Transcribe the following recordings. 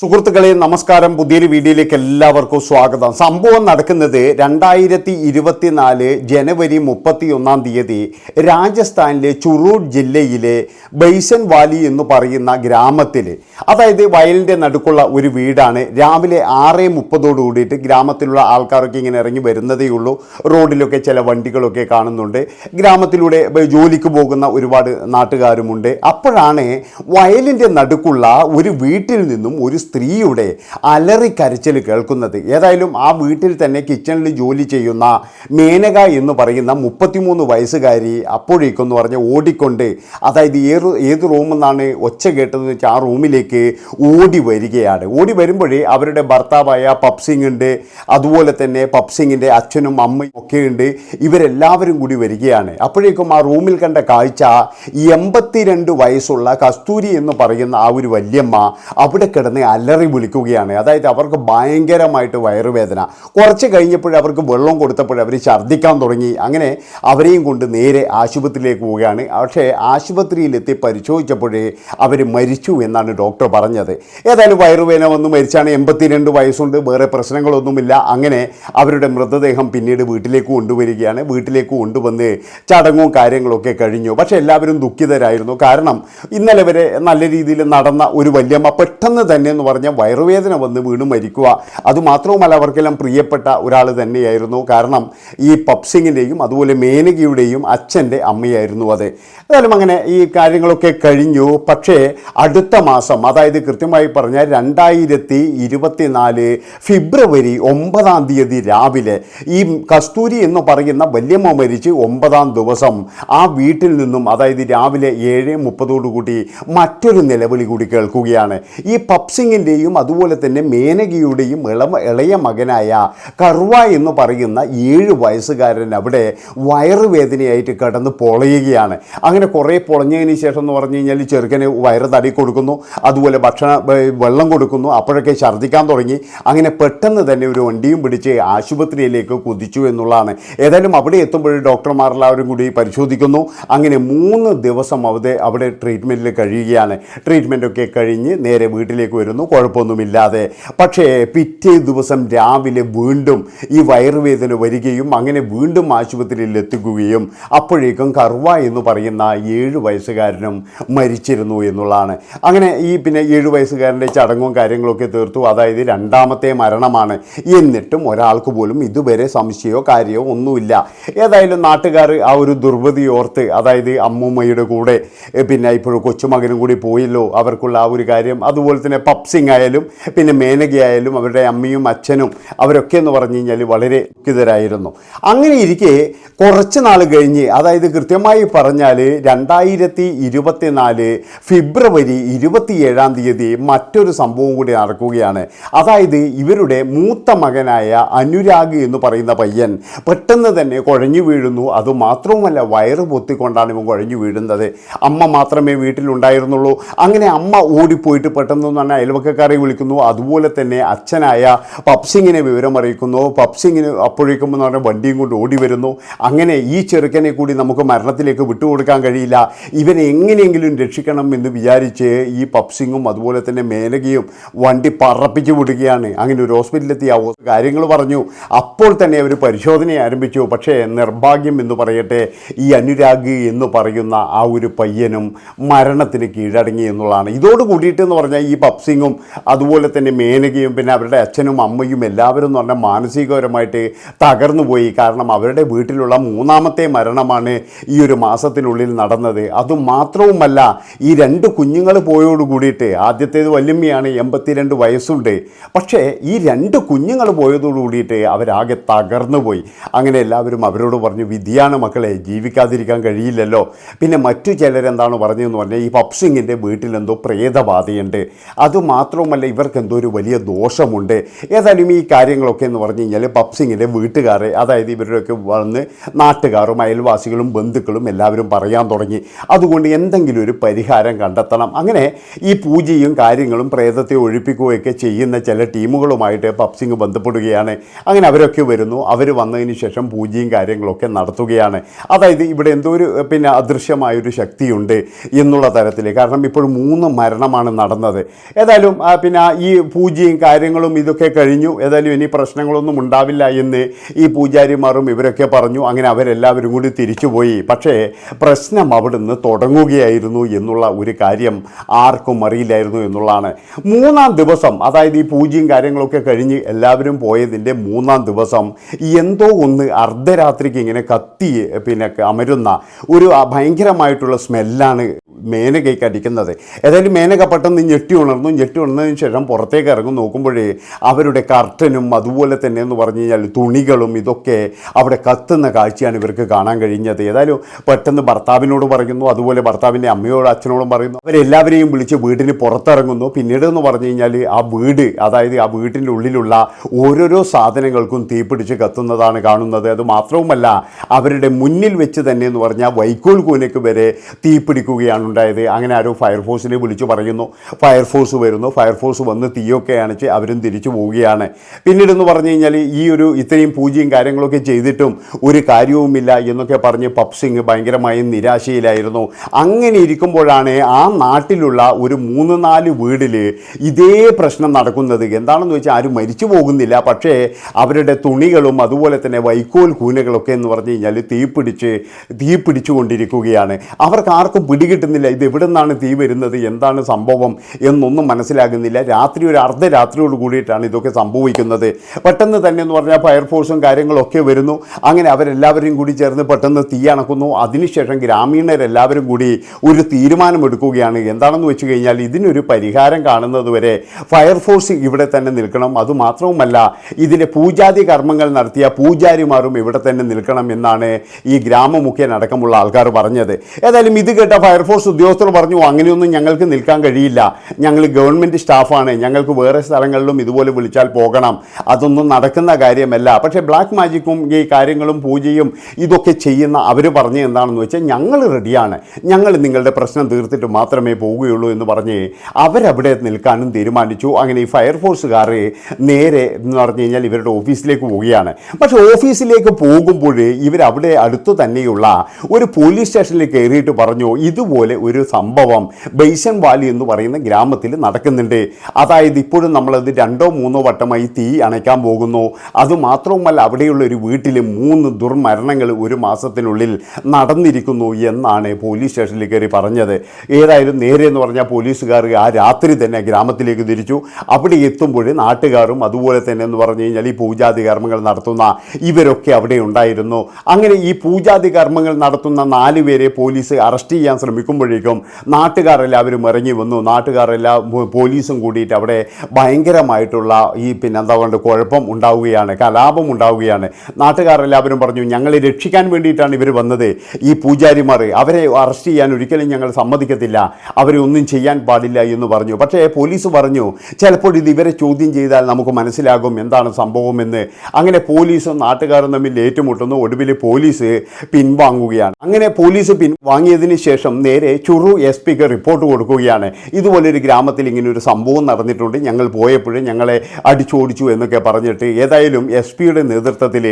സുഹൃത്തുക്കളെ നമസ്കാരം. പുതിയൊരു വീഡിയോയിലേക്ക് എല്ലാവർക്കും സ്വാഗതം. സംഭവം നടക്കുന്നത് രണ്ടായിരത്തി ഇരുപത്തിനാല് ജനുവരി മുപ്പത്തി ഒന്നാം തീയതി രാജസ്ഥാനിലെ ചുറൂർ ജില്ലയിലെ ബൈസൻ വാലി എന്ന് പറയുന്ന ഗ്രാമത്തിൽ അതായത് വയലിന്റെ നടുക്കുള്ള ഒരു വീടാണ്. രാവിലെ ആറ് മുപ്പതോട് കൂടിയിട്ട് ഗ്രാമത്തിലുള്ള ആൾക്കാരൊക്കെ ഇങ്ങനെ ഇറങ്ങി വരുന്നതേ ഉള്ളൂ. റോഡിലൊക്കെ ചില വണ്ടികളൊക്കെ കാണുന്നുണ്ട്. ഗ്രാമത്തിലൂടെ ജോലിക്ക് പോകുന്ന ഒരുപാട് നാട്ടുകാരുമുണ്ട്. അപ്പോഴാണ് വയലിന്റെ നടുക്കുള്ള ഒരു വീട്ടിൽ നിന്നും ഒരു സ്ത്രീയുടെ അലറിക്കരച്ചിൽ കേൾക്കുന്നത്. ഏതായാലും ആ വീട്ടിൽ തന്നെ കിച്ചണിൽ ജോലി ചെയ്യുന്ന മേനക എന്ന് പറയുന്ന മുപ്പത്തിമൂന്ന് വയസ്സുകാരി അപ്പോഴേക്കെന്ന് പറഞ്ഞ് ഓടിക്കൊണ്ട് അതായത് ഏത് ഏത് റൂമിൽ നിന്നാണ് ഒച്ച കേട്ടതെന്ന് വെച്ചാൽ ആ റൂമിലേക്ക് ഓടി വരികയാണ്. ഓടി വരുമ്പോഴേ അവരുടെ ഭർത്താവായ പപ്സിംഗ് ഉണ്ട് അതുപോലെ തന്നെ പപ്സിങ്ങിന്റെ അച്ഛനും അമ്മയും ഒക്കെ ഉണ്ട്. ഇവരെല്ലാവരും കൂടി വരികയാണ്. അപ്പോഴേക്കും ആ റൂമിൽ കണ്ട കാഴ്ച എൺപത്തിരണ്ട് വയസ്സുള്ള കസ്തൂരി എന്ന് പറയുന്ന ആ ഒരു വല്യമ്മ അവിടെ കിടന്ന് അലറി വിളിക്കുകയാണ്. അതായത് അവർക്ക് ഭയങ്കരമായിട്ട് വയറുവേദന. കുറച്ച് കഴിഞ്ഞപ്പോൾ അവർക്ക് വെള്ളം കൊടുത്തപ്പോൾ അവർ ഛർദ്ദിക്കാൻ തുടങ്ങി. അങ്ങനെ അവരെയും കൊണ്ട് നേരെ ആശുപത്രിയിലേക്ക് പോവുകയാണ്. പക്ഷേ ആശുപത്രിയിലെത്തി പരിശോധിച്ചപ്പോഴേ അവർ മരിച്ചു എന്നാണ് ഡോക്ടർ പറഞ്ഞത്. ഏതായാലും വയറുവേദന വന്ന്. മരിച്ചാണ് എൺപത്തിരണ്ട് വയസ്സുണ്ട്. വേറെ പ്രശ്നങ്ങളൊന്നുമില്ല. അങ്ങനെ അവരുടെ മൃതദേഹം പിന്നീട് വീട്ടിലേക്ക് കൊണ്ടുവരികയാണ്. വീട്ടിലേക്ക് കൊണ്ടുവന്ന് ചടങ്ങും കാര്യങ്ങളൊക്കെ കഴിഞ്ഞു. പക്ഷേ എല്ലാവരും ദുഃഖിതരായിരുന്നു. കാരണം ഇന്നലെ വരെ നല്ല രീതിയിൽ നടന്ന ഒരു വല്യമ്മ പെട്ടെന്ന് തന്നെ എന്ന് പറഞ്ഞാൽ വയറുവേദന വന്ന് വീണ് മരിക്കുക. അതുമാത്രവുമല്ല അവർക്കെല്ലാം പ്രിയപ്പെട്ട ഒരാൾ തന്നെയായിരുന്നു. കാരണം ഈ പപ്സിങ്ങിന്റെയും അതുപോലെ മേനകയുടെയും അച്ഛന്റെ അമ്മയായിരുന്നു അത്. ഏതായാലും അങ്ങനെ ഈ കാര്യങ്ങളൊക്കെ കഴിഞ്ഞു. പക്ഷേ അടുത്ത മാസം അതായത് കൃത്യമായി പറഞ്ഞാൽ രണ്ടായിരത്തി ഇരുപത്തിനാല് ഫെബ്രുവരി ഒമ്പതാം തീയതി രാവിലെ ഈ കസ്തൂരി എന്ന് പറയുന്ന വല്യമ്മ മരിച്ച് ഒമ്പതാം ദിവസം ആ വീട്ടിൽ നിന്നും അതായത് രാവിലെ ഏഴ് മുപ്പതോടുകൂടി മറ്റൊരു നിലവിളി കൂടി കേൾക്കുകയാണ്. ഈ പപ്സിങ്ങിന്റെയും അതുപോലെ തന്നെ മേനകയുടെയും ഇളമ ഇളയ മകനായ കർവ എന്ന് പറയുന്ന ഏഴ് വയസ്സുകാരൻ അവിടെ വയറുവേദനയായിട്ട് കിടന്ന് പൊളയുകയാണ്. അങ്ങനെ കുറേ പൊളഞ്ഞതിന് ശേഷം എന്ന് പറഞ്ഞു കഴിഞ്ഞാൽ ചെറുക്കന് വയറ് തടി കൊടുക്കുന്നു അതുപോലെ ഭക്ഷണ വെള്ളം കൊടുക്കുന്നു അപ്പോഴൊക്കെ ഛർദ്ദിക്കാൻ തുടങ്ങി. അങ്ങനെ പെട്ടെന്ന് തന്നെ ഒരു വണ്ടിയും പിടിച്ച് ആശുപത്രിയിലേക്ക് കുതിച്ചു എന്നുള്ളതാണ്. ഏതായാലും അവിടെ എത്തുമ്പോൾ ഡോക്ടർമാരെല്ലാവരും കൂടി പരിശോധിക്കുന്നു. അങ്ങനെ മൂന്ന് ദിവസം അവിടെ അവിടെ ട്രീറ്റ്മെന്റിൽ കഴിയുകയാണ്. ട്രീറ്റ്മെന്റൊക്കെ കഴിഞ്ഞ് നേരെ വീട്ടിലേക്ക് വരുന്നു. കുഴപ്പമൊന്നുമില്ലാതെ. പക്ഷേ പിറ്റേ ദിവസം രാവിലെ വീണ്ടും ഈ വയറുവേദന വരികയും അങ്ങനെ വീണ്ടും ആശുപത്രിയിൽ എത്തിക്കുകയും അപ്പോഴേക്കും കർവ എന്ന് പറയുന്ന ഏഴ് വയസ്സുകാരനും മരിച്ചിരുന്നു എന്നുള്ളതാണ്. അങ്ങനെ ഈ പിന്നെ ഏഴ് വയസ്സുകാരന്റെ ചടങ്ങും കാര്യങ്ങളൊക്കെ തീർത്തു. അതായത് രണ്ടാമത്തെ മരണമാണ്. എന്നിട്ടും ഒരാൾക്ക് പോലും ഇതുവരെ സംശയമോ കാര്യമോ ഒന്നുമില്ല. ഏതായാലും നാട്ടുകാർ ആ ഒരു ദുർഗതി ഓർത്ത് അതായത് അമ്മൂമ്മയുടെ കൂടെ പിന്നെ ഇപ്പോൾ കൊച്ചുമകനും കൂടി പോയല്ലോ. അവർക്കുള്ള ആ ഒരു കാര്യം. അതുപോലെ തന്നെ പപ്സിങ് ആയാലും പിന്നെ മേനകയായാലും അവരുടെ അമ്മയും അച്ഛനും അവരൊക്കെ എന്ന് പറഞ്ഞു കഴിഞ്ഞാൽ വളരെ ദുഃഖിതരായിരുന്നു. അങ്ങനെ ഇരിക്കെ കുറച്ച് നാൾ കഴിഞ്ഞ് അതായത് കൃത്യമായി പറഞ്ഞാൽ രണ്ടായിരത്തി ഇരുപത്തിനാല് ഫെബ്രുവരി ഇരുപത്തിയേഴാം തീയതി മറ്റൊരു സംഭവം കൂടി നടക്കുകയാണ്. അതായത് ഇവരുടെ മൂത്ത മകനായ അനുരാഗ് എന്ന് പറയുന്ന പയ്യൻ പെട്ടെന്ന് തന്നെ കുഴഞ്ഞു വീഴുന്നു. അതുമാത്രവുമല്ല വയറ് പൊത്തിക്കൊണ്ടാണ് ഇവൻ കുഴഞ്ഞു വീഴുന്നത്. അമ്മ മാത്രമേ വീട്ടിലുണ്ടായിരുന്നുള്ളൂ. അങ്ങനെ അമ്മ ഓടിപ്പോയിട്ട് പെട്ടെന്ന് തന്നെ അയൽവക്കക്കാരെ വിളിക്കുന്നു. അതുപോലെ തന്നെ അച്ഛനായ പപ്സിങ്ങിനെ വിവരം അറിയിക്കുന്നു പപ്സിങ്ങിന് അപ്പോഴേക്കും എന്ന് പറഞ്ഞാൽ വണ്ടിയും കൊണ്ട് ഓടി വരുന്നു. അങ്ങനെ ഈ ചെറുക്കനെ കൂടി നമുക്ക് മരണത്തിലേക്ക് വിട്ടുകൊടുക്കാൻ കഴിയില്ല. ഇവനെ എങ്ങനെയെങ്കിലും രക്ഷിക്കണം എന്ന് വിചാരിച്ച് ഈ പപ്സിങ്ങും അതുപോലെ തന്നെ മേനകയും വണ്ടി പറപ്പിച്ചു വിടുകയാണ്. അങ്ങനെ ഒരു ഹോസ്പിറ്റലിലെത്തി ആ കാര്യങ്ങൾ പറഞ്ഞു. അപ്പോൾ തന്നെ അവർ പരിശോധന ആരംഭിച്ചു. പക്ഷേ നിർഭാഗ്യം എന്ന് പറയട്ടെ ഈ അനുരാഗ് എന്ന് പറയുന്ന ആ ഒരു പയ്യനും മരണത്തിന് കീഴടങ്ങി എന്നുള്ളതാണ്. ഇതോട് കൂടിയിട്ട് എന്ന് പറഞ്ഞാൽ ഈ പപ്സിങ്ങും അതുപോലെ തന്നെ മേനകയും പിന്നെ അവരുടെ അച്ഛനും അമ്മയും എല്ലാവരും എന്ന് പറഞ്ഞാൽ മാനസികപരമായിട്ട് തകർന്നു പോയി. കാരണം അവരുടെ വീട്ടിലുള്ള മൂന്നാമത്തെ മരണമാണ് ഈ ഒരു മാസത്തിനുള്ളിൽ നടന്നത്. അതുമാത്രവുമല്ല ഈ രണ്ട് കുഞ്ഞുങ്ങൾ പോയോട് കൂടിയിട്ട് ആദ്യത്തേത് വല്യമ്മയാണ് എൺപത്തിരണ്ട് വയസ്സുണ്ട്. പക്ഷേ ഈ രണ്ട് കുഞ്ഞുങ്ങൾ പോയതോട് കൂടിയിട്ട് അവരാകെ തകർന്നു പോയി. അങ്ങനെ എല്ലാവരും അവരോട് പറഞ്ഞു വിധിയാണ് മക്കളെ ജീവിക്കാതിരിക്കാൻ കഴിയില്ലല്ലോ. പിന്നെ മറ്റു ചിലരെന്താണ് പറഞ്ഞതെന്ന് പറഞ്ഞാൽ ഈ പപ്സിങ്ങിന്റെ വീട്ടിലെന്തോ പ്രേതബാധയുണ്ട്. അതുമാത്രവുമല്ല ഇവർക്ക് എന്തോ ഒരു വലിയ ദോഷമുണ്ട്. ഏതായാലും ഈ കാര്യങ്ങളൊക്കെ എന്ന് പറഞ്ഞു കഴിഞ്ഞാൽ പപ്സിങ്ങിന്റെ വീട്ടുകാരെ അതായത് ഇവരുടെയൊക്കെ വന്ന് നാട്ടുകാരും അയൽവാസികളും ബന്ധുക്കളും എല്ലാവരും പറയാൻ തുടങ്ങി. അതുകൊണ്ട് എന്തെങ്കിലും ഒരു പരിഹാരം കണ്ടെത്തണം. അങ്ങനെ ഈ പൂജയും കാര്യങ്ങളും പ്രേതത്തെ ഒഴിപ്പിക്കുകയൊക്കെ ചെയ്യുന്ന ചില ടീമുകളുമായിട്ട് പപ്സിങ് ബന്ധപ്പെടുകയാണ്. അങ്ങനെ അവരൊക്കെ വരുന്നു. അവർ വന്നതിന് ശേഷം പൂജയും കാര്യങ്ങളൊക്കെ നടത്തുകയാണ്. അതായത് ഇവിടെ എന്തോ ഒരു പിന്നെ അദൃശ്യമായൊരു ശക്തിയുണ്ട് എന്നുള്ള തരത്തിൽ കാരണം ഇപ്പോൾ മൂന്ന് മരണമാണ് നടന്നത്. ഏതായാലും ഏതായാലും പിന്നെ ഈ പൂജയും കാര്യങ്ങളും ഇതൊക്കെ കഴിഞ്ഞു. ഏതായാലും ഇനി പ്രശ്നങ്ങളൊന്നും ഉണ്ടാവില്ല എന്ന് ഈ പൂജാരിമാരും ഇവരൊക്കെ പറഞ്ഞു. അങ്ങനെ അവരെല്ലാവരും കൂടി തിരിച്ചുപോയി. പക്ഷേ പ്രശ്നം അവിടുന്ന് തുടങ്ങുകയായിരുന്നു എന്നുള്ള ഒരു കാര്യം ആർക്കും അറിയില്ലായിരുന്നു എന്നുള്ളതാണ്. മൂന്നാം ദിവസം അതായത് ഈ പൂജയും കാര്യങ്ങളൊക്കെ കഴിഞ്ഞ് എല്ലാവരും പോയതിന്റെ മൂന്നാം ദിവസം എന്തോ ഒന്ന് അർദ്ധരാത്രിക്ക് ഇങ്ങനെ കത്തി പിന്നെ അമരുന്ന ഒരു ഭയങ്കരമായിട്ടുള്ള സ്മെല്ലാണ് മേനകയ്ക്ക് അടിക്കുന്നത്. ഏതായാലും മേനക പെട്ടെന്ന് ഞെട്ടി ഉണർന്നു. ഞെട്ടി ഉണർന്നതിന് ശേഷം പുറത്തേക്ക് ഇറങ്ങും നോക്കുമ്പോഴേ അവരുടെ കർട്ടനും അതുപോലെ തന്നെ എന്ന് പറഞ്ഞു കഴിഞ്ഞാൽ തുണികളും ഇതൊക്കെ അവിടെ കത്തുന്ന കാഴ്ചയാണ് ഇവർക്ക് കാണാൻ കഴിഞ്ഞത്. ഏതായാലും പെട്ടെന്ന് ഭർത്താവിനോട് പറയുന്നു അതുപോലെ ഭർത്താവിന്റെ അമ്മയോടും അച്ഛനോടും പറയുന്നു. അവരെല്ലാവരെയും വിളിച്ച് വീടിന് പുറത്തിറങ്ങുന്നു. പിന്നീട് എന്ന് പറഞ്ഞു കഴിഞ്ഞാൽ ആ വീട് അതായത് ആ വീട്ടിന്റെ ഉള്ളിലുള്ള ഓരോരോ സാധനങ്ങൾക്കും തീപിടിച്ച് കത്തുന്നതാണ് കാണുന്നത്. അത് മാത്രവുമല്ല അവരുടെ മുന്നിൽ വെച്ച് തന്നെ എന്ന് പറഞ്ഞാൽ വൈക്കോൽ കൂനയ്ക്ക് വരെ തീപിടിക്കുകയാണ് ഉണ്ടായത്. അങ്ങനെ ആരോ ഫയർഫോഴ്സിനെ വിളിച്ചു പറയുന്നു. ഫയർഫോഴ്സ് വരുന്നു. ഫയർഫോഴ്സ് വന്ന് തീയൊക്കെ അണച്ച് അവരും തിരിച്ചു പോവുകയാണ്. പിന്നീട് എന്ന് പറഞ്ഞു കഴിഞ്ഞാൽ ഈ ഒരു ഇത്രയും പൂജയും കാര്യങ്ങളൊക്കെ ചെയ്തിട്ടും ഒരു കാര്യവുമില്ല എന്നൊക്കെ പറഞ്ഞ് പപ്സിങ് ഭയങ്കരമായി നിരാശയിലായിരുന്നു. അങ്ങനെ ഇരിക്കുമ്പോഴാണ് ആ നാട്ടിലുള്ള ഒരു മൂന്ന് നാല് വീടിൽ ഇതേ പ്രശ്നം നടക്കുന്നത്. എന്താണെന്ന് വെച്ചാൽ ആരും മരിച്ചു പോകുന്നില്ല. പക്ഷേ അവരുടെ തുണികളും അതുപോലെ തന്നെ വൈക്കോൽ കൂനകളൊക്കെ എന്ന് പറഞ്ഞു കഴിഞ്ഞാൽ തീ പിടിച്ച് തീ പിടിച്ചുകൊണ്ടിരിക്കുകയാണ്. അവർക്ക് ആർക്കും പിടികിട്ടുന്നില്ല. ഇത് എവിടെ നിന്നാണ് തീ വരുന്നത്? എന്താണ് സംഭവം? എന്നൊന്നും മനസ്സിലാകുന്നില്ല. രാത്രി ഒരു അർദ്ധരാത്രിയോട് കൂടിയിട്ടാണ് ഇതൊക്കെ സംഭവിക്കുന്നത്. പെട്ടെന്ന് തന്നെ എന്ന് പറഞ്ഞാൽ ഫയർഫോഴ്സും കാര്യങ്ങളൊക്കെ വരുന്നു. അങ്ങനെ അവരെല്ലാവരും കൂടി ചേർന്ന് പെട്ടെന്ന് തീ അണക്കുന്നു. അതിനുശേഷം ഗ്രാമീണരെല്ലാവരും കൂടി ഒരു തീരുമാനമെടുക്കുകയാണ്. എന്താണെന്ന് വെച്ച് കഴിഞ്ഞാൽ ഇതിനൊരു പരിഹാരം കാണുന്നത് വരെ ഫയർഫോഴ്സ് ഇവിടെ തന്നെ നിൽക്കണം. അതുമാത്രവുമല്ല ഇതിന്റെ പൂജാതി കർമ്മങ്ങൾ നടത്തിയ പൂജാരിമാരും ഇവിടെ തന്നെ നിൽക്കണം എന്നാണ് ഈ ഗ്രാമമുഖ്യൻ അടക്കമുള്ള ആൾക്കാർ പറഞ്ഞത്. ഏതായാലും ഇത് കേട്ട ഫയർഫോഴ്സ് ഉദ്യോഗസ്ഥർ പറഞ്ഞു അങ്ങനെയൊന്നും ഞങ്ങൾക്ക് നിൽക്കാൻ കഴിയില്ല. ഞങ്ങൾ ഗവൺമെന്റ് സ്റ്റാഫാണ്. ഞങ്ങൾക്ക് വേറെ സ്ഥലങ്ങളിലും ഇതുപോലെ വിളിച്ചാൽ പോകണം. അതൊന്നും നടക്കുന്ന കാര്യമല്ല. പക്ഷേ ബ്ലാക്ക് മാജിക്കും ഈ കാര്യങ്ങളും പൂജയും ഇതൊക്കെ ചെയ്യുന്ന അവർ പറഞ്ഞ് എന്താണെന്ന് വെച്ചാൽ ഞങ്ങൾ റെഡിയാണ് ഞങ്ങൾ നിങ്ങളുടെ പ്രശ്നം തീർത്തിട്ട് മാത്രമേ പോവുകയുള്ളൂ എന്ന് പറഞ്ഞ് അവരവിടെ നിൽക്കാനും തീരുമാനിച്ചു. അങ്ങനെ ഈ ഫയർഫോഴ്സുകാർ നേരെ എന്ന് പറഞ്ഞു കഴിഞ്ഞാൽ ഇവരുടെ ഓഫീസിലേക്ക് പോവുകയാണ്. പക്ഷേ ഓഫീസിലേക്ക് പോകുമ്പോൾ ഇവരവിടെ അടുത്തു തന്നെയുള്ള ഒരു പോലീസ് സ്റ്റേഷനിൽ കയറിയിട്ട് പറഞ്ഞു ഇതുപോലെ ഒരു സംഭവം ബൈസൻ വാലി എന്ന് പറയുന്ന ഗ്രാമത്തിൽ നടക്കുന്നുണ്ട് അതായത് ഇപ്പോഴും നമ്മളത് രണ്ടോ മൂന്നോ വട്ടമായി തീ അണയ്ക്കാൻ പോകുന്നു. അതുമാത്രവുമല്ല അവിടെയുള്ള ഒരു വീട്ടിൽ മൂന്ന് ദുർമരണങ്ങൾ ഒരു മാസത്തിനുള്ളിൽ നടന്നിരിക്കുന്നു എന്നാണ് പോലീസ് സ്റ്റേഷനിൽ കയറി പറഞ്ഞത്. ഏതായാലും നേരെ എന്ന് പറഞ്ഞാൽ പോലീസുകാർ ആ രാത്രി തന്നെ ഗ്രാമത്തിലേക്ക് തിരിച്ചു. അവിടെ എത്തുമ്പോൾ നാട്ടുകാരും അതുപോലെ തന്നെ എന്ന് പറഞ്ഞു കഴിഞ്ഞാൽ ഈ പൂജാതി കർമ്മങ്ങൾ നടത്തുന്ന ഇവരൊക്കെ അവിടെ ഉണ്ടായിരുന്നു. അങ്ങനെ ഈ പൂജാതി കർമ്മങ്ങൾ നടത്തുന്ന നാല് പേരെ പോലീസ് അറസ്റ്റ് ചെയ്യാൻ ശ്രമിക്കുമ്പോഴേക്കും നാട്ടുകാരെല്ലാവരും ഇറങ്ങി വന്നു. നാട്ടുകാരെല്ലാം പോലീസും കൂടിയിട്ട് അവിടെ ഭയങ്കരമായിട്ടുള്ള ഈ പിന്നെ എന്താ പറയുക കുഴപ്പം ഉണ്ടാവുകയാണ് കലാപം ഉണ്ടാവുകയാണ്. നാട്ടുകാരെല്ലാവരും പറഞ്ഞു ഞങ്ങളെ രക്ഷിക്കാൻ വേണ്ടിയിട്ടാണ് ഇവർ വന്നത്. ഈ പൂജാരിമാർ അവരെ അറസ്റ്റ് ചെയ്യാൻ ഒരിക്കലും ഞങ്ങൾ സമ്മതിക്കത്തില്ല. അവരെ ഒന്നും ചെയ്യാൻ പാടില്ല എന്ന് പറഞ്ഞു. പക്ഷേ പോലീസ് പറഞ്ഞു ചിലപ്പോൾ ഇത് ഇവരെ ചോദ്യം ചെയ്താൽ നമുക്ക് മനസ്സിലാകും എന്താണ് സംഭവമെന്ന് അങ്ങനെ പോലീസും നാട്ടുകാരും തമ്മിൽ ഏറ്റുമുട്ടുന്നു. ഒടുവിൽ പോലീസ് പിൻവാങ്ങുകയാണ്. അങ്ങനെ പോലീസ് പിൻവാങ്ങിയതിന് ശേഷം നേരെ ചുറു എസ് പിക്ക് റിപ്പോർട്ട് കൊടുക്കുകയാണ്. ഇതുപോലൊരു ഗ്രാമത്തിൽ ഇങ്ങനെ ഒരു സംഭവം നടന്നിട്ടുണ്ട്. ഞങ്ങൾ പോയപ്പോഴും ഞങ്ങളെ അടിച്ചോടിച്ചു എന്നൊക്കെ പറഞ്ഞിട്ട് ഏതായാലും എസ് പിയുടെ നേതൃത്വത്തിൽ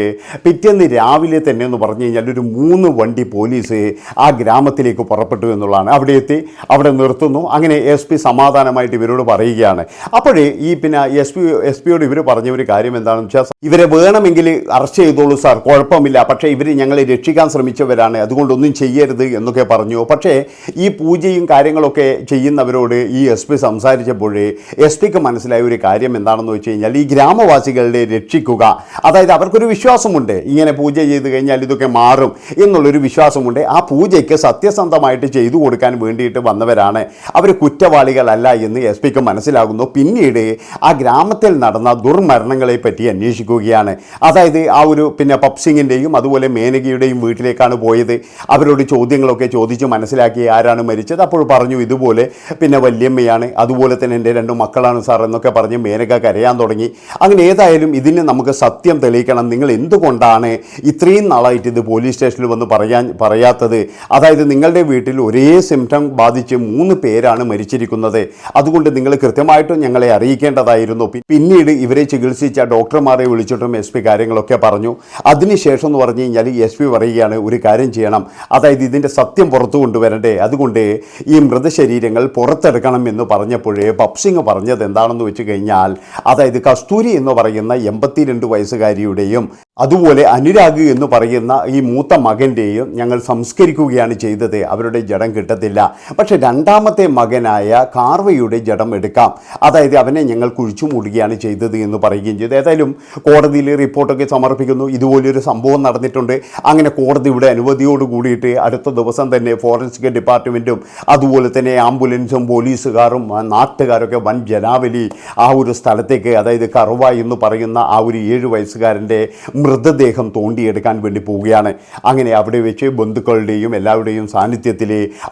പിറ്റേന്ന് രാവിലെ തന്നെ എന്ന് പറഞ്ഞു കഴിഞ്ഞാൽ ഒരു മൂന്ന് വണ്ടി പോലീസ് ആ ഗ്രാമത്തിലേക്ക് പുറപ്പെട്ടു എന്നുള്ളതാണ്. അവിടെ എത്തി അവിടെ നിർത്തുന്നു. അങ്ങനെ എസ് പി സമാധാനമായിട്ട് ഇവരോട് പറയുകയാണ്. അപ്പോഴേ ഈ പിന്നെ എസ് പി എസ് പിയോട് ഇവർ പറഞ്ഞ ഒരു കാര്യം എന്താണെന്ന് വെച്ചാൽ ഇവരെ വേണമെങ്കിൽ അറസ്റ്റ് ചെയ്തോളൂ സാർ കുഴപ്പമില്ല. പക്ഷേ ഇവർ ഞങ്ങളെ രക്ഷിക്കാൻ ശ്രമിച്ചവരാണ്. അതുകൊണ്ടൊന്നും ചെയ്യരുത് എന്നൊക്കെ പറഞ്ഞു. പക്ഷേ ഈ പൂജയും കാര്യങ്ങളൊക്കെ ചെയ്യുന്നവരോട് ഈ എസ് പി സംസാരിച്ചപ്പോൾ എസ് ടിക്ക് മനസ്സിലായ ഒരു കാര്യം എന്താണെന്ന് വെച്ച് കഴിഞ്ഞാൽ ഈ ഗ്രാമവാസികളുടെ രക്ഷിക്കുക. അതായത് അവർക്കൊരു വിശ്വാസമുണ്ട്. ഇങ്ങനെ പൂജ ചെയ്ത് കഴിഞ്ഞാൽ ഇതൊക്കെ മാറും എന്നുള്ളൊരു വിശ്വാസമുണ്ട്. ആ പൂജയ്ക്ക് സത്യസന്ധമായിട്ട് ചെയ്തു കൊടുക്കാൻ വേണ്ടിയിട്ട് വന്നവരാണ്. അവർ കുറ്റവാളികളല്ല എന്ന് എസ് പിക്ക് മനസ്സിലാകുന്നു. പിന്നീട് ആ ഗ്രാമത്തിൽ നടന്ന ദുർമരണങ്ങളെ പറ്റി അന്വേഷിക്കുകയാണ്. അതായത് ആ ഒരു പിന്നെ പപ്സിങ്ങിന്റെയും അതുപോലെ മേനകയുടെയും വീട്ടിലേക്കാണ് പോയത്. അവരോട് ചോദ്യങ്ങളൊക്കെ ചോദിച്ച് മനസ്സിലാക്കി ആരാണ് മരിച്ചത്. അപ്പോൾ പറഞ്ഞു ഇതുപോലെ പിന്നെ വല്യമ്മയാണ്. അതുപോലെ തന്നെ എന്റെ രണ്ട് മക്കളാണ് സാർ എന്നൊക്കെ പറഞ്ഞ് മേനക കരയാൻ തുടങ്ങി. അങ്ങനെ ഏതായാലും ഇതിന് നമുക്ക് സത്യം തെളിയിക്കണം. നിങ്ങൾ എന്തുകൊണ്ടാണ് ഇത്രയും നാളായിട്ട് ഇത് പോലീസ് സ്റ്റേഷനിൽ വന്ന് പറയാൻ പറയാത്തത്? അതായത് നിങ്ങളുടെ വീട്ടിൽ ഒരേ സിംറ്റം ബാധിച്ച് മൂന്ന് പേരാണ് മരിച്ചിരിക്കുന്നത്. അതുകൊണ്ട് നിങ്ങൾ കൃത്യമായിട്ടും ഞങ്ങളെ അറിയിക്കേണ്ടതായിരുന്നു. പിന്നീട് ഇവരെ ചികിത്സിച്ച ഡോക്ടർമാരെ വിളിച്ചിട്ടും എസ് പി കാര്യങ്ങളൊക്കെ പറഞ്ഞു. അതിനുശേഷം എന്ന് പറഞ്ഞു കഴിഞ്ഞാൽ എസ് പി പറയുകയാണ് ഒരു കാര്യം ചെയ്യണം. അതായത് ഇതിന്റെ സത്യം പുറത്തു കൊണ്ടുവരണ്ടേ? അതുകൊണ്ട് ഈ മൃതശരീരങ്ങൾ പുറത്തെടുക്കണം എന്ന് പറഞ്ഞപ്പോൾ പപ്സിങ് പറഞ്ഞത് എന്താണെന്ന് വെച്ച് കഴിഞ്ഞാൽ അതായത് കസ്തൂരി എന്ന് പറയുന്ന എൺപത്തിരണ്ട് വയസ്സുകാരിയുടെയും അതുപോലെ അനുരാഗ് എന്ന് പറയുന്ന ഈ മൂത്ത മകന്റെയും ഞങ്ങൾ സംസ്കരിക്കുകയാണ് ചെയ്തത്. അവരുടെ ജഡം കിട്ടത്തില്ല. പക്ഷേ രണ്ടാമത്തെ മകനായ കാർവയുടെ ജഡം എടുക്കാം. അതായത് അവനെ ഞങ്ങൾ കുഴിച്ചു മൂടുകയാണ് ചെയ്തത് എന്ന് പറയുകയും ചെയ്തു. ഏതായാലും കോടതിയിൽ റിപ്പോർട്ടൊക്കെ സമർപ്പിക്കുന്നു. ഇതുപോലൊരു സംഭവം നടന്നിട്ടുണ്ട്. അങ്ങനെ കോടതിയുടെ അനുമതിയോട് കൂടിയിട്ട് അടുത്ത ദിവസം തന്നെ ഫോറൻസിക് ഡിപ്പാർട്ട്മെന്റും അതുപോലെ തന്നെ ആംബുലൻസും പോലീസുകാരും നാട്ടുകാരൊക്കെ വൻ ജനാവലി ആ ഒരു സ്ഥലത്തേക്ക് അതായത് കറുവ എന്ന് പറയുന്ന ആ ഒരു ഏഴ് വയസ്സുകാരന്റെ മൃതദേഹം തോണ്ടിയെടുക്കാൻ വേണ്ടി പോവുകയാണ്. അങ്ങനെ അവിടെ വെച്ച് ബന്ധുക്കളുടെയും എല്ലാവരുടെയും സാന്നിധ്യത്തിൽ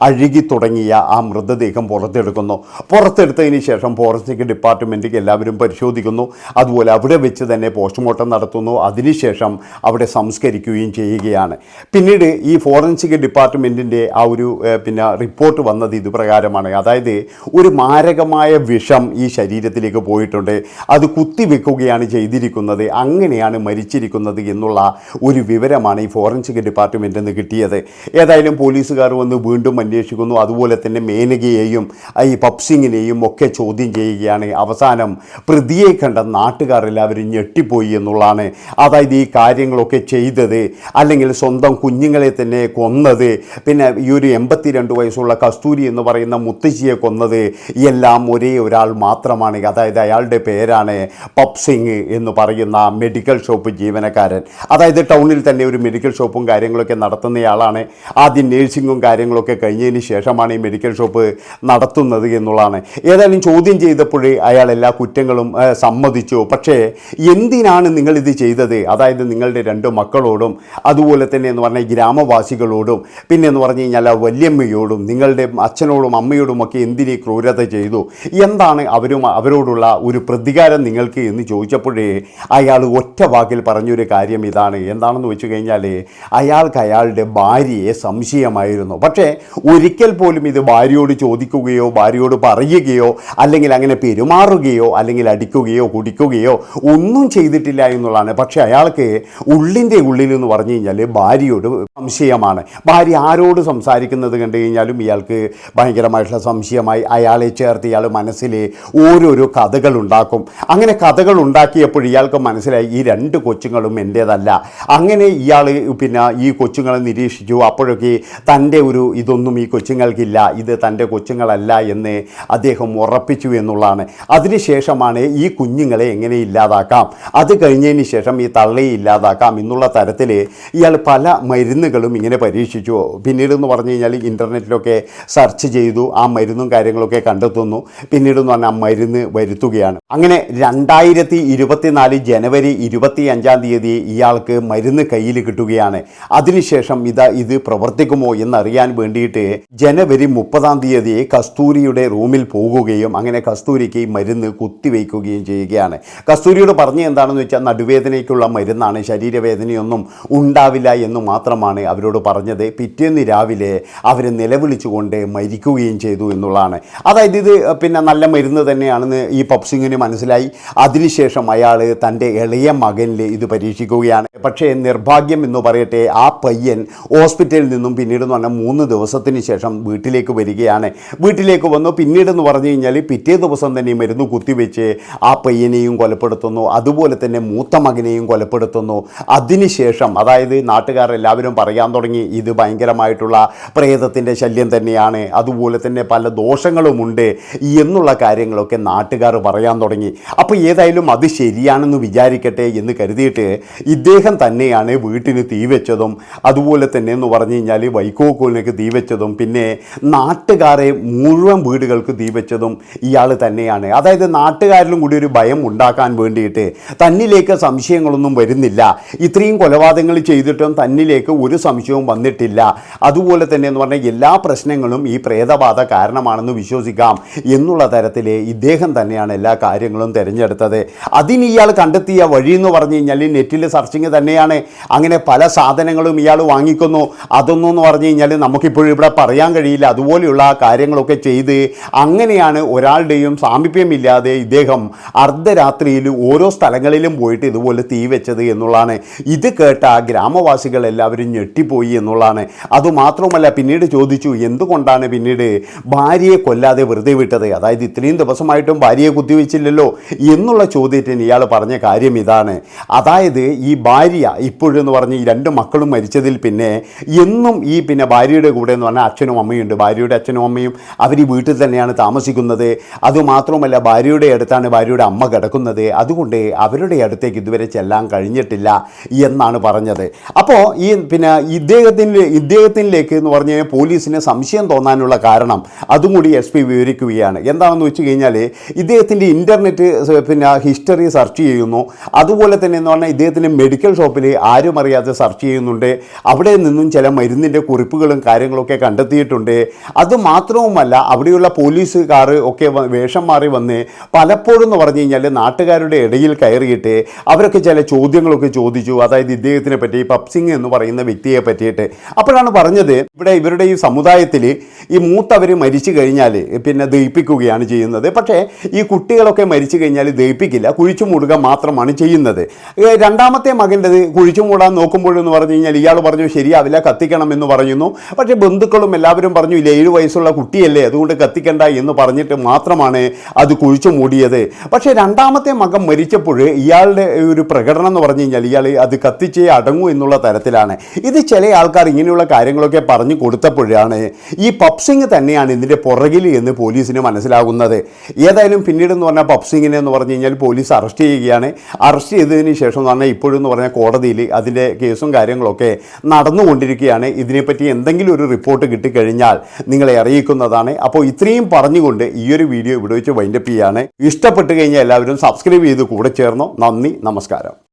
അഴുകി തുടങ്ങിയ ആ മൃതദേഹം പുറത്തെടുക്കുന്നു. പുറത്തെടുത്തതിന് ശേഷം ഫോറൻസിക് ഡിപ്പാർട്ട്മെന്റിൽ എല്ലാവരും പരിശോധിക്കുന്നു. അതുപോലെ അവിടെ വെച്ച് തന്നെ പോസ്റ്റ്മോർട്ടം നടത്തുന്നു. അതിനുശേഷം അവിടെ സംസ്കരിക്കുകയും ചെയ്യുകയാണ്. പിന്നീട് ഈ ഫോറൻസിക് ഡിപ്പാർട്ട്മെന്റിന്റെ ആ ഒരു പിന്നെ റിപ്പോർട്ട് വന്നത് ഇതുപ്രകാരമാണ്. അതായത് ഒരു മാരകമായ വിഷം ഈ ശരീരത്തിലേക്ക് പോയിട്ടുണ്ട്. അത് കുത്തിവെക്കുകയാണ് ചെയ്തിരിക്കുന്നത്. അങ്ങനെയാണ് മരിച്ചിരിക്കുന്നത്. എന്നുള്ള ഒരു വിവരമാണ് ഈ ഫോറൻസിക് ഡിപ്പാർട്ട്മെന്റിൽ നിന്ന് കിട്ടിയത്. ഏതായാലും പോലീസുകാർ വന്ന് വീണ്ടും അന്വേഷിക്കുന്നു. അതുപോലെ തന്നെ മേനകയെയും ഈ പപ്സിങ്ങിനെയും ഒക്കെ ചോദ്യം ചെയ്യുകയാണ്. അവസാനം പ്രതിയെ കണ്ട നാട്ടുകാർ എല്ലാവരും ഞെട്ടിപ്പോയി എന്നുള്ളതാണ്. അതായത് ഈ കാര്യങ്ങളൊക്കെ ചെയ്തത് അല്ലെങ്കിൽ സ്വന്തം കുഞ്ഞുങ്ങളെ തന്നെ കൊന്നത് പിന്നെ ഈ ഒരു എൺപത്തിരണ്ട് വയസ്സുള്ള കസ്തൂരി എന്ന് പറയുന്ന മുത്തശ്ശിയെ കൊന്നത് എല്ലാം ഒരേ ഒരാൾ മാത്രമാണ്. അതായത് അയാളുടെ പേരാണ് പപ്സിങ് എന്ന് പറയുന്ന മെഡിക്കൽ ഷോപ്പ് ജീവനക്കാരൻ. അതായത് ടൗണിൽ തന്നെ ഒരു മെഡിക്കൽ ഷോപ്പും കാര്യങ്ങളൊക്കെ നടത്തുന്നയാളാണ്. ആദ്യം നേഴ്സിങ്ങും കാര്യങ്ങളൊക്കെ കഴിഞ്ഞതിന് ശേഷമാണ് ഈ മെഡിക്കൽ ഷോപ്പ് നടത്തുന്നത് എന്നുള്ളതാണ്. ഏതായാലും ചോദ്യം ചെയ്തപ്പോഴേ അയാൾ എല്ലാ കുറ്റങ്ങളും സമ്മതിച്ചു. പക്ഷേ എന്തിനാണ് നിങ്ങളിത് ചെയ്തത്? അതായത് നിങ്ങളുടെ രണ്ട് മക്കളോടും അതുപോലെ തന്നെ എന്ന് പറഞ്ഞാൽ ഗ്രാമവാസികളോടും പിന്നെ എന്ന് പറഞ്ഞു കഴിഞ്ഞാൽ വല്യമ്മയോടും നിങ്ങളുടെ അച്ഛനോടും അമ്മയോടും ഒക്കെ എന്തിനീ ക്രൂരത ചെയ്തു? എന്താണ് അവരും അവരോടുള്ള ഒരു പ്രതികാരം നിങ്ങൾക്ക് എന്ന് ചോദിച്ചപ്പോഴേ അയാൾ ഒറ്റ വാക്കിൽ പറഞ്ഞൊരു കാര്യം ഇതാണ്. എന്താണെന്ന് വെച്ച് കഴിഞ്ഞാൽ അയാൾക്ക് അയാളുടെ ഭാര്യയെ സംശയമായിരുന്നു. പക്ഷേ ഒരിക്കൽ പോലും ഇത് ഭാര്യയോട് ചോദിക്കുകയോ ഭാര്യയോട് പറയുകയോ അല്ലെങ്കിൽ അങ്ങനെ പെരുമാറുകയോ അല്ലെങ്കിൽ അടിക്കുകയോ കുടിക്കുകയോ ഒന്നും ചെയ്തിട്ടില്ല എന്നുള്ളതാണ്. പക്ഷേ അയാൾക്ക് ഉള്ളിന്റെ ഉള്ളിൽ എന്ന് പറഞ്ഞു കഴിഞ്ഞാൽ ഭാര്യയോട് സംശയമാണ്. ഭാര്യ ആരോട് സംസാരിക്കുന്നത് കണ്ടു കഴിഞ്ഞാലും ഇയാൾക്ക് ഭയങ്കരമായിട്ടുള്ള സംശയമായി. അയാളെ ചേർത്ത് ഇയാൾ മനസ്സിൽ ഓരോരോ കഥകൾ ഉണ്ടാക്കും അങ്ങനെ കഥകൾ ഉണ്ടാക്കിയപ്പോൾ ഇയാൾക്ക് മനസ്സിലായി ഈ രണ്ട് കൊച്ചുങ്ങളും എന്റേതല്ല. അങ്ങനെ ഇയാൾ പിന്നെ ഈ കൊച്ചുങ്ങളെ നിരീക്ഷിച്ചു. അപ്പോഴൊക്കെ തന്റെ ഒരു ഇതൊന്നും ഈ കൊച്ചുങ്ങൾക്കില്ല. ഇത് തന്റെ കൊച്ചുങ്ങളല്ല എന്ന് അദ്ദേഹം ഉറപ്പിച്ചു എന്നുള്ളതാണ്. അതിനുശേഷമാണ് ഈ കുഞ്ഞുങ്ങളെ എങ്ങനെ ഇല്ലാതാക്കാം? അത് കഴിഞ്ഞതിന് ശേഷം ഈ തള്ളയെ ഇല്ലാതാക്കാം എന്നുള്ള തരത്തിൽ ഇയാൾ പല മരുന്നുകളും ഇങ്ങനെ പരീക്ഷിച്ചു. പിന്നീട് എന്ന് പറഞ്ഞു കഴിഞ്ഞാൽ ഇന്റർനെറ്റിലൊക്കെ സെർച്ച് ചെയ്തു. ആ മരുന്നും കാര്യങ്ങളൊക്കെ കണ്ടെത്തുന്നു. പിന്നീട് എന്ന് പറഞ്ഞാൽ ആ മരുന്ന് വരുത്തുകയാണ്. അങ്ങനെ രണ്ടായിരത്തി ഇരുപത്തിനാല് ജനുവരി ഇരുപത്തി അഞ്ചാം തീയതി ഇയാൾക്ക് മരുന്ന് കയ്യിൽ കിട്ടുകയാണ്. അതിനുശേഷം ഇത് ഇത് പ്രവർത്തിക്കുമോ എന്നറിയാൻ വേണ്ടിയിട്ട് ജനുവരി മുപ്പതാം തീയതി കസ്തൂരിയുടെ റൂമിൽ പോകുകയും അങ്ങനെ കസ്തൂരിക്ക് മരുന്ന് കുത്തിവയ്ക്കുകയും ചെയ്യുകയാണ്. കസ്തൂരിയോട് പറഞ്ഞ എന്താണെന്ന് വെച്ചാൽ നടുവേദനയ്ക്കുള്ള മരുന്നാണ് ശരീരവേദനയൊന്നും ഉണ്ടാവില്ല എന്ന് മാത്രമാണ് അവരോട് പറഞ്ഞത്. പിറ്റേന്ന് രാവിലെ അവർ നിലവിളിച്ചുകൊണ്ട് മരിക്കുകയും ചെയ്തു എന്നുള്ളതാണ്. അതായത് ഇത് പിന്നെ നല്ല മരുന്ന് തന്നെയാണെന്ന് ഈ പപ്സിങ്ങിന് മനസ്സിലായി. അതിനുശേഷം അയാൾ തന്റെ ഇളയ മകനിൽ ഇത് പരീക്ഷിക്കുകയാണ്. പക്ഷേ നിർഭാഗ്യം എന്ന് പറയട്ടെ ആ പയ്യൻ ഹോസ്പിറ്റലിൽ നിന്നും പിന്നീട് എന്ന് പറഞ്ഞാൽ മൂന്ന് ദിവസത്തിന് ശേഷം വീട്ടിലേക്ക് വരികയാണ്. വീട്ടിലേക്ക് വന്നു. പിന്നീട് എന്ന് പറഞ്ഞു കഴിഞ്ഞാൽ പിറ്റേ ദിവസം തന്നെ മരുന്ന് കുത്തിവെച്ച് ആ പയ്യനെയും കൊലപ്പെടുത്തുന്നു. അതുപോലെ തന്നെ മൂത്ത മകനെയും കൊലപ്പെടുത്തുന്നു. അതിനുശേഷം അതായത് നാട്ടുകാരെല്ലാവരും പറയാൻ തുടങ്ങി ഇത് ഭയങ്കരമായിട്ടുള്ള പ്രേതത്തിന്റെ ശല്യം തന്നെയാണ്. അതുപോലെ തന്നെ പല ദോഷങ്ങളുമുണ്ട് എന്നുള്ള കാര്യങ്ങളൊക്കെ നാട്ടുകാർ പറയാൻ തുടങ്ങി. അപ്പോൾ ഏതായാലും അത് ശരിയാണെന്ന് വിചാരിക്കട്ടെ എന്ന് കരുതിയിട്ട് ഇദ്ദേഹം തന്നെയാണ് വീട്ടിന് തീ വെച്ചതും അതുപോലെ തന്നെ എന്ന് പറഞ്ഞു കഴിഞ്ഞാൽ വൈക്കോക്കോലിനൊക്കെ തീ വെച്ചതും പിന്നെ നാട്ടുകാരെ മുഴുവൻ വീടുകൾക്ക് തീ വെച്ചതും ഇയാൾ തന്നെയാണ്. അതായത് നാട്ടുകാരിലും കൂടി ഒരു ഭയം ഉണ്ടാക്കാൻ വേണ്ടിയിട്ട് തന്നിലേക്ക് സംശയങ്ങളൊന്നും വരുന്നില്ല. ഇത്രയും കൊലപാതകങ്ങൾ ചെയ്തിട്ടും തന്നിലേക്ക് ഒരു സംശയവും വന്നിട്ടില്ല. അതുപോലെ തന്നെ എന്ന് പറഞ്ഞാൽ എല്ലാ പ്രശ്നങ്ങളും ഈ പ്രേതബാധ കാരണമാണെന്ന് വിശ്വസിക്കാം എന്നുള്ള തരത്തിൽ ഇദ്ദേഹം തന്നെയാണ് എല്ലാ കാര്യങ്ങളും തിരഞ്ഞെടുത്തത്. അതിന് ഇയാൾ കണ്ടെത്തിയ വഴി എന്ന് പറഞ്ഞു കഴിഞ്ഞാൽ നെറ്റിൽ സെർച്ചിങ് തന്നെയാണ്. അങ്ങനെ പല സാധനങ്ങളും ഇയാൾ വാങ്ങിക്കുന്നു. അതൊന്നും എന്ന് പറഞ്ഞു കഴിഞ്ഞാൽ നമുക്കിപ്പോഴും ഇവിടെ പറയാൻ കഴിയില്ല. അതുപോലെയുള്ള കാര്യങ്ങളൊക്കെ ചെയ്ത് അങ്ങനെയാണ് ഒരാളുടെയും സാമീപ്യമില്ലാതെ ഇദ്ദേഹം അർദ്ധരാത്രിയിൽ ഓരോ സ്ഥലങ്ങളിലും പോയിട്ട് ഇതുപോലെ തീ വെച്ചത് എന്നുള്ളതാണ്. ഇത് കേട്ട ഗ്രാമവാസികൾ എല്ലാവരും ഞെട്ടിപ്പോയി എന്നുള്ളതാണ്. അതുമാത്രമല്ല പിന്നീട് ചോദിച്ചു എന്തുകൊണ്ടാണ് പിന്നീട് ഭാര്യയെ കൊല്ലാതെ വെറുതെ വിട്ടത്? അതായത് ഇത്രയും ദിവസമായിട്ടും ഭാര്യയെ കുത്തിവെച്ചില്ലല്ലോ? എന്നുള്ള ചോദ്യത്തിന് ഇയാൾ പറഞ്ഞ കാര്യം ഇതാണ്. അതായത് ഈ ഭാര്യ ഇപ്പോഴെന്ന് പറഞ്ഞ് ഈ രണ്ട് മക്കളും മരിച്ചതിൽ പിന്നെ എന്നും ഈ പിന്നെ ഭാര്യയുടെ കൂടെ എന്ന് പറഞ്ഞാൽ അച്ഛനും അമ്മയുണ്ട്. ഭാര്യയുടെ അച്ഛനും അമ്മയും അവർ ഈ വീട്ടിൽ തന്നെയാണ് താമസിക്കുന്നത്. അതുമാത്രമല്ല ഭാര്യയുടെ അടുത്താണ് ഭാര്യയുടെ അമ്മ കിടക്കുന്നത്. അതുകൊണ്ട് അവരുടെ അടുത്തേക്ക് ഇതുവരെ ചെല്ലാൻ കഴിഞ്ഞിട്ടില്ല എന്നാണ് പറഞ്ഞത്. അപ്പോൾ ഈ പിന്നെ ഇദ്ദേഹത്തിന് ഇദ്ദേഹത്തിലേക്ക് എന്ന് പറഞ്ഞു കഴിഞ്ഞാൽ പോലീസിന് സംശയം തോന്നാനുള്ള കാരണം അതും കൂടി എസ് പി വിവരിക്കുകയാണ്. എന്താണെന്ന് വെച്ച് കഴിഞ്ഞാൽ ഇദ്ദേഹത്തിന്റെ ഇന്റർനെറ്റ് പിന്നെ ഹിസ്റ്ററി സെർച്ച് ചെയ്യുന്നു. അതുപോലെ തന്നെ എന്ന് പറഞ്ഞാൽ ഇദ്ദേഹത്തിന്റെ മെഡിക്കൽ ഷോപ്പിൽ ആരും അറിയാതെ സെർച്ച് ചെയ്യുന്നുണ്ട്. അവിടെ നിന്നും ചില മരുന്നിന്റെ കുറിപ്പുകളും കാര്യങ്ങളൊക്കെ കണ്ടെത്തിയിട്ടുണ്ട്. അതുമാത്രവുമല്ല അവിടെയുള്ള പോലീസുകാർ ഒക്കെ വേഷം മാറി വന്ന് പലപ്പോഴും എന്ന് പറഞ്ഞു കഴിഞ്ഞാൽ നാട്ടുകാരുടെ ഇടയിൽ കയറിയിട്ട് അവരൊക്കെ ചില ചോദ്യങ്ങളൊക്കെ ചോദിച്ചു. അതായത് ഇദ്ദേഹത്തിനെ പറ്റി പപ്സിംഗ് എന്ന് പറയുന്ന വ്യക്തിയെ പറ്റിയിട്ട്. അപ്പോഴാണ് പറഞ്ഞത് ഇവിടെ ഇവരുടെ ഈ സമുദായത്തിൽ ഈ മൂത്തവർ മരിച്ചു കഴിഞ്ഞാൽ പിന്നെ ദഹിപ്പിക്കുകയാണ് ചെയ്യുന്നത്. പക്ഷേ ഈ കുട്ടികളൊക്കെ മരിച്ചു കഴിഞ്ഞാൽ ദഹിപ്പിക്കില്ല കുഴിച്ചു മൂടുക മാത്രമാണ് ചെയ്യുന്നത്. രണ്ടാമത്തെ മകന്റെത് കുഴിച്ചു മൂടാൻ നോക്കുമ്പോഴെന്ന് പറഞ്ഞു കഴിഞ്ഞാൽ ഇയാൾ പറഞ്ഞു ശരിയാവില്ല കത്തിക്കണം എന്ന് പറയുന്നു. പക്ഷേ ബന്ധുക്കളും എല്ലാവരും പറഞ്ഞു ഇല്ല ഏഴ് വയസ്സുള്ള കുട്ടിയല്ലേ അതുകൊണ്ട് കത്തിക്കണ്ട എന്ന് പറഞ്ഞിട്ട് മാത്രമാണ് അത് കുഴിച്ചു മൂടിയത്. പക്ഷേ രണ്ടാമത്തെ മകൻ മരിച്ചപ്പോൾ ഇയാളുടെ ഒരു പ്രകടനം എന്ന് പറഞ്ഞു കഴിഞ്ഞാൽ ഇയാൾ അത് കത്തിച്ചേ അടങ്ങൂ എന്നുള്ള തരത്തിലാണ്. ഇത് ചില ആൾക്കാർ ഇങ്ങനെയുള്ള കാര്യങ്ങളൊക്കെ പറഞ്ഞു കൊടുത്തപ്പോഴാണ് ഈ പപ്സിങ് തന്നെയാണ് ഇതിന്റെ പുറകിൽ എന്ന് പോലീസിന് മനസ്സിലാകുന്നത്. ഏതായാലും പിന്നീട് എന്ന് പറഞ്ഞാൽ പപ്സിങ്ങിനെ എന്ന് പറഞ്ഞു കഴിഞ്ഞാൽ പോലീസ് അറസ്റ്റ് ചെയ്യുകയാണ്. അറസ്റ്റ് ചെയ്തതിന് ശേഷം പറഞ്ഞാൽ ഇപ്പോഴെന്ന് പറഞ്ഞാൽ കോടതിയിൽ അതിന്റെ കേസും കാര്യങ്ങളൊക്കെ നടന്നുകൊണ്ടിരിക്കുകയാണ്. ഇതിനെപ്പറ്റി എന്തെങ്കിലും ഒരു റിപ്പോർട്ട് കിട്ടിക്കഴിഞ്ഞാൽ നിങ്ങളെ അറിയിക്കുന്നതാണ്. അപ്പോൾ ഇത്രയും പറഞ്ഞുകൊണ്ട് ഈ ഒരു വീഡിയോ ഇവിടെ വെച്ച് വൈൻഡപ്പ് ചെയ്യാണ്. ഇഷ്ടപ്പെട്ട് കഴിഞ്ഞാൽ എല്ലാവരും സബ്സ്ക്രൈബ് ചെയ്ത് കൂടെ ചേർന്നോ. നന്ദി നമസ്കാരം.